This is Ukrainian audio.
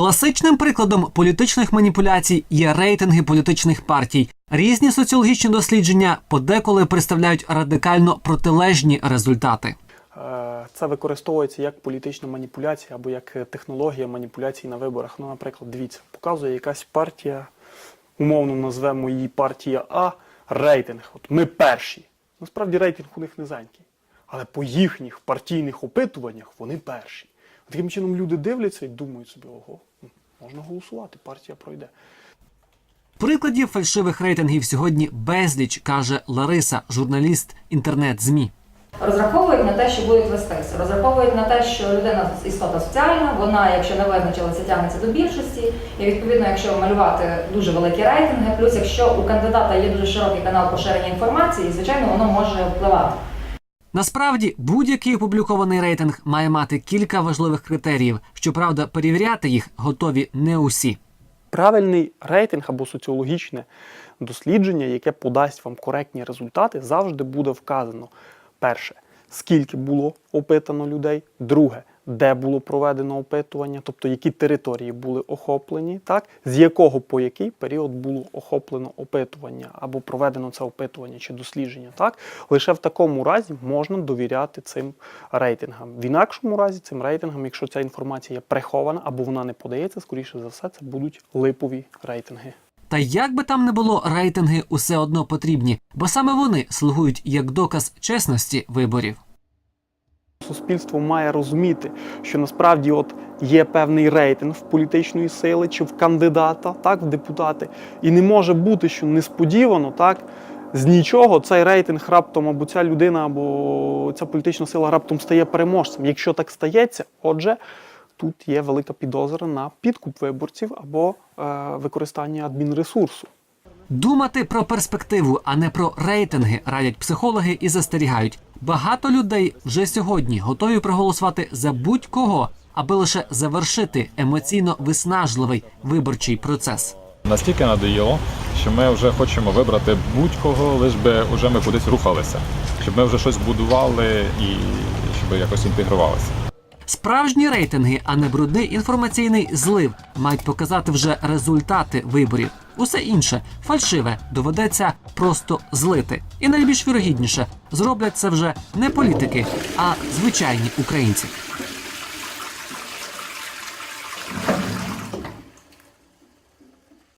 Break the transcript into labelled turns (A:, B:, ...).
A: Класичним прикладом політичних маніпуляцій є рейтинги політичних партій. Різні соціологічні дослідження подеколи представляють радикально протилежні результати.
B: Е, Це використовується як політична маніпуляція або як технологія маніпуляцій на виборах. Ну, наприклад, дивіться, показує якась партія, умовно назвемо її партія А, рейтинг. От ми перші. Насправді рейтинг у них низенький. Але по їхніх партійних опитуваннях вони перші. Таким чином люди дивляться і думають собі, ого, можна голосувати, партія пройде.
A: Прикладів фальшивих рейтингів сьогодні безліч, каже Лариса, журналіст інтернет-змі.
C: Розраховують на те, що будуть вестися. Розраховують на те, що людина істота соціальна, вона, якщо не визначилася, тягнеться до більшості. І відповідно, якщо малювати дуже великі рейтинги, плюс якщо у кандидата є дуже широкий канал поширення інформації, звичайно, воно може впливати.
A: Насправді, будь-який опублікований рейтинг має мати кілька важливих критеріїв. Щоправда, перевіряти їх готові не усі.
B: Правильний рейтинг або соціологічне дослідження, яке подасть вам коректні результати, завжди буде вказано. Перше, скільки було опитано людей. Друге, де було проведено опитування, тобто які території були охоплені, так, з якого по який період було охоплено опитування або проведено це опитування чи дослідження. Так, лише в такому разі можна довіряти цим рейтингам. В інакшому разі цим рейтингам, якщо ця інформація прихована або вона не подається, скоріше за все, це будуть липові рейтинги.
A: Та як би там не було, рейтинги усе одно потрібні, бо саме вони слугують як доказ чесності виборів.
B: Суспільство має розуміти, що насправді от є певний рейтинг в політичної сили чи в кандидата, так, в депутати. І не може бути, що несподівано, так, з нічого цей рейтинг раптом або ця людина, або ця політична сила раптом стає переможцем. Якщо так стається, отже, тут є велика підозра на підкуп виборців або е, використання адмінресурсу.
A: Думати про перспективу, а не про рейтинги, радять психологи і застерігають. Багато людей вже сьогодні готові проголосувати за будь-кого, аби лише завершити емоційно виснажливий виборчий процес.
D: Настільки надоїло, що ми вже хочемо вибрати будь-кого, лиш би вже ми кудись рухалися, щоб ми вже щось будували і щоб якось інтегрувалися.
A: Справжні рейтинги, а не брудний інформаційний злив, мають показати вже результати виборів. Усе інше фальшиве доведеться просто злити. І найбільш вірогідніше зроблять це вже не політики, а звичайні українці.